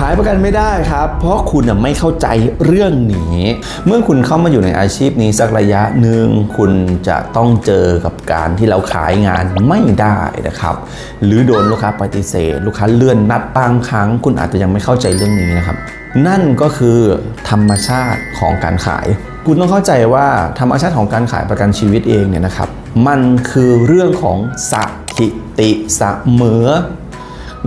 ขายประกันไม่ได้ครับ เพราะคุณไม่เข้าใจเรื่องนี้ เมื่อคุณเข้ามาอยู่ในอาชีพนี้สักระยะหนึ่งคุณจะต้องเจอกับการที่เราขายงานไม่ได้นะครับ หรือโดนลูกค้าปฏิเสธ ลูกค้าเลื่อนนัดบางครั้ง คุณอาจจะยังไม่เข้าใจเรื่องนี้นะครับ นั่นก็คือธรรมชาติของการขาย คุณต้องเข้าใจว่าธรรมชาติของการขายประกันชีวิตเองเนี่ยนะครับ มันคือเรื่องของสถิติเสมอ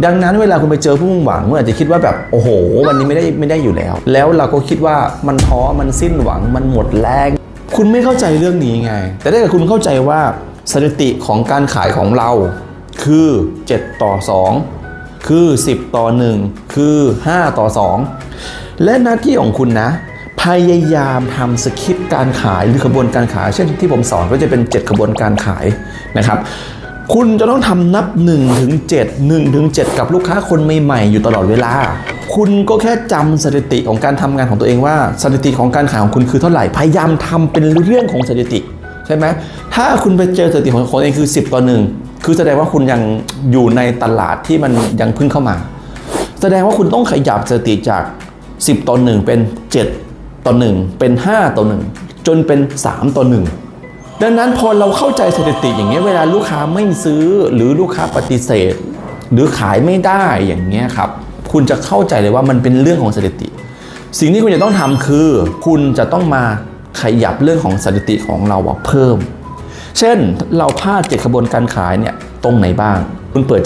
ดังนั้นเวลาคุณไปเจอผู้มุ่งหวังคุณอาจจะคิดว่าแบบโอ้โห วันนี้ไม่ได้ไม่ได้อยู่แล้ว แล้วเราก็คิดว่ามันท้อมันสิ้นหวังมันหมดแรง คุณไม่เข้าใจเรื่องนี้ไง แต่ถ้าเกิดคุณเข้าใจว่าสถิติของการขายของเรา คือ 7 ต่อ 2 คือ 10 ต่อ 1 คือ 5 ต่อ 2 และหน้าที่ของคุณนะ พยายามทำสคริปต์การขายหรือขบวนการขาย เช่นที่ผมสอนก็จะเป็น 7 ขบวนการขายนะครับ คุณจะต้องทำนับ1ถึง7 1ถึง7กับลูกค้าคนใหม่ๆอยู่ตลอดเวลา คุณก็แค่จำสถิติของการทำงานของตัวเองว่าสถิติของการขายของคุณคือเท่าไหร่พยายามทำเป็นเรื่องของสถิติใช่ไหมถ้าคุณไปเจอสถิติของคนเองคือ 10ต่อหนึ่งคือแสดงว่าคุณยังอยู่ในตลาดที่มันยังเพิ่งเข้ามา แสดงว่าคุณต้องขยับสถิติจาก 10ต่อ1เป็น 7ต่อ1เป็น 5ต่อ1จนเป็น 3ต่อ1 ดังนั้นพอเราเข้าใจสถิติอย่างเงี้ยเวลาลูกค้าไม่ซื้อหรือลูกค้าปฏิเสธ หรือขายไม่ได้อย่างเงี้ยครับคุณจะเข้าใจเลยว่ามันเป็นเรื่องของสถิติ สิ่งที่คุณจะต้องทำคือ คุณจะต้องมาขยับเรื่องของสถิติของเราเพิ่ม เช่นเราพลาดเจ็ดขบวนการขายเนี่ยตรงไหนบ้าง คุณเปิด